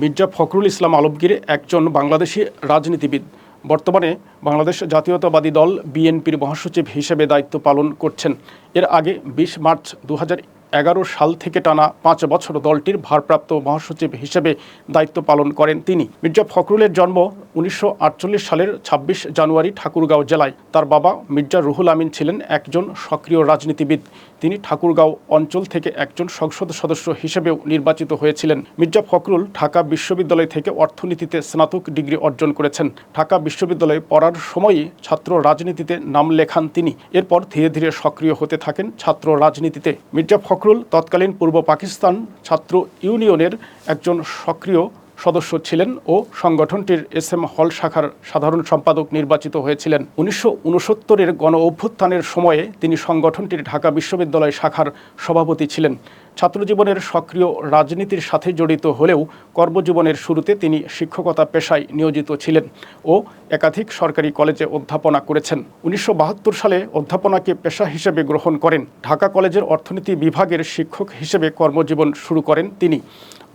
মির্জা ফখরুল ইসলাম আলমগীর একজন বাংলাদেশি রাজনীতিবিদ। বর্তমানে বাংলাদেশ জাতীয়তাবাদী দল বিএনপির মহাসচিব হিসেবে দায়িত্ব পালন করছেন। এর আগে বিশ মার্চ দু হাজার এগারো সাল থেকে টানা পাঁচ বছর দলটির ভারপ্রাপ্ত মহাসচিব হিসেবে দায়িত্ব পালন করেন তিনি। মির্জা ফখরুলের জন্ম উনিশশো আটচল্লিশ সালের ২৬ জানুয়ারি ঠাকুরগাঁও জেলায়। তার বাবা মির্জা রুহুল আমিন ছিলেন একজন সক্রিয় রাজনীতিবিদ। তিনি ঠাকুরগাঁও অঞ্চল থেকে একজন সংসদ সদস্য হিসেবেও নির্বাচিত হয়েছিলেন। মির্জা ফখরুল ঢাকা বিশ্ববিদ্যালয় থেকে অর্থনীতিতে স্নাতক ডিগ্রি অর্জন করেছেন। ঢাকা বিশ্ববিদ্যালয়ে পড়ার সময়ই ছাত্র রাজনীতিতে নাম লেখান তিনি। এরপর ধীরে ধীরে সক্রিয় হতে থাকেন ছাত্র রাজনীতিতে। মির্জা ফখরুল তৎকালীন পূর্ব পাকিস্তান ছাত্র ইউনিয়নের একজন সক্রিয় সদস্য ছিলেন ও সংগঠনটির এস এম হল শাখার সাধারণ সম্পাদক নির্বাচিত হয়েছিলেন। উনিশশো উনসত্তরের গণ অভ্যুত্থানের সময়ে তিনি সংগঠনটির ঢাকা বিশ্ববিদ্যালয় শাখার সভাপতি ছিলেন। ছাত্রজীবনের সক্রিয় রাজনীতির সাথে জড়িত হলেও কর্মজীবনের শুরুতে তিনি শিক্ষকতা পেশায় নিয়োজিত ছিলেন ও একাধিক সরকারি কলেজে অধ্যাপনা করেছেন। উনিশশো বাহাত্তর সালে অধ্যাপনাকে পেশা হিসেবে গ্রহণ করেন। ঢাকা কলেজের অর্থনীতি বিভাগের শিক্ষক হিসেবে কর্মজীবন শুরু করেন তিনি।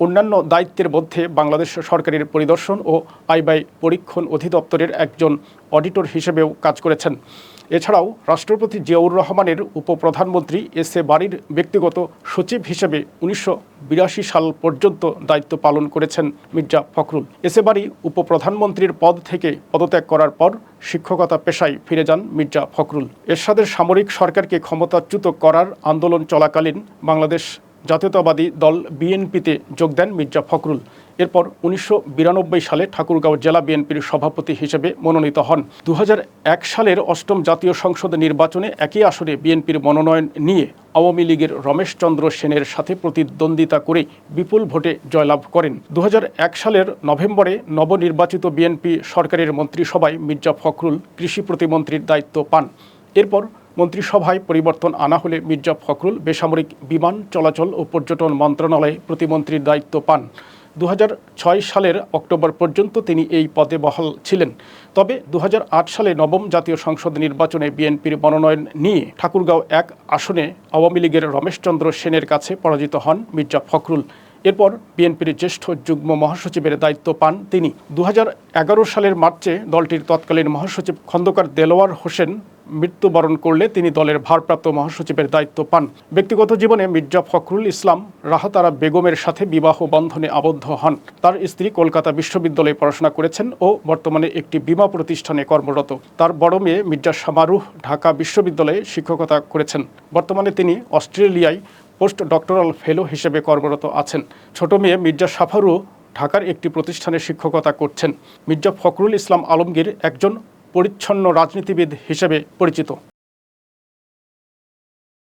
অন্যান্য দায়িত্বের মধ্যে বাংলাদেশ সরকারের পরিদর্শন ও ব্যয় পরীক্ষণ অধিদপ্তরের একজন অডিটর হিসেবেও কাজ করেছেন। এছাড়াও রাষ্ট্রপতি জিয়াউর রহমানের উপপ্রধানমন্ত্রী এস এ বাড়ির ব্যক্তিগত সচিব হিসেবে উনিশশো বিরাশি সাল পর্যন্ত দায়িত্ব পালন করেছেন মির্জা ফখরুল। এস এ বাড়ি উপপ্রধানমন্ত্রীর পদ থেকে পদত্যাগ করার পর শিক্ষকতা পেশায় ফিরে যান মির্জা ফখরুল। এরশাদের সামরিক সরকারকে ক্ষমতাচ্যুত করার আন্দোলন চলাকালীন বাংলাদেশ জাতীয়তাবাদী দল বিএনপিতে যোগ দেন মির্জা ফখরুল। এরপর উনিশশো বিরানব্বই সালে ঠাকুরগাঁও জেলা বিএনপির সভাপতি হিসেবে মনোনীত হন। দু হাজার এক সালের অষ্টম জাতীয় সংসদ নির্বাচনে একই আসনে বিএনপির মনোনয়ন নিয়ে আওয়ামী লীগের রমেশচন্দ্র সেনের সাথে প্রতিদ্বন্দ্বিতা করে বিপুল ভোটে জয়লাভ করেন। দু হাজার এক সালের নভেম্বরে নবনির্বাচিত বিএনপি সরকারের মন্ত্রিসভায় মির্জা ফখরুল কৃষি প্রতিমন্ত্রীর দায়িত্ব পান। এরপর মন্ত্রিসভায় পরিবর্তন আনা হলে মির্জা ফখরুল বেসামরিক বিমান চলাচল ও পর্যটন মন্ত্রণালয়ে প্রতিমন্ত্রীর দায়িত্ব পান। দু হাজার ছয় সালের অক্টোবর পর্যন্ত তিনি এই পদে বহাল ছিলেন। তবে দু হাজার আট সালে নবম জাতীয় সংসদ নির্বাচনে বিএনপির মনোনয়ন নিয়ে ঠাকুরগাঁও এক আসনে আওয়ামী লীগের রমেশচন্দ্র সেনের কাছে পরাজিত হন মির্জা ফখরুল। এরপর বিএনপির জ্যেষ্ঠ যুগ্ম মহাসচিবের দায়িত্ব পান তিনি। দু হাজার এগারো সালের মার্চে দলটির তৎকালীন মহাসচিব খন্দকার দেলোয়ার হোসেন মৃত্যুবরণ করলে তিনি দলের ভারপ্রাপ্ত মহাসচিবের দায়িত্ব পান। ব্যক্তিগত জীবনে মির্জা ফখরুল ইসলাম রাহাতারা বেগমের সাথে বিবাহ বন্ধনে আবদ্ধ হন। তার স্ত্রী কলকাতা বিশ্ববিদ্যালয়ে পড়াশোনা করেছেন ও বর্তমানে একটি বিমা প্রতিষ্ঠানে কর্মরত। তার বড় মেয়ে মির্জা সামারুহ ঢাকা বিশ্ববিদ্যালয়ে শিক্ষকতা করেছেন। বর্তমানে তিনি অস্ট্রেলিয়ায় পোস্ট ডক্টরাল ফেলো হিসেবে কর্মরত আছেন। ছোট মেয়ে মির্জা সাফারু ঢাকার একটি প্রতিষ্ঠানে শিক্ষকতা করছেন। মির্জা ফখরুল ইসলাম আলমগীর একজন পরিচ্ছন্ন রাজনীতিবিদ হিসেবে পরিচিত।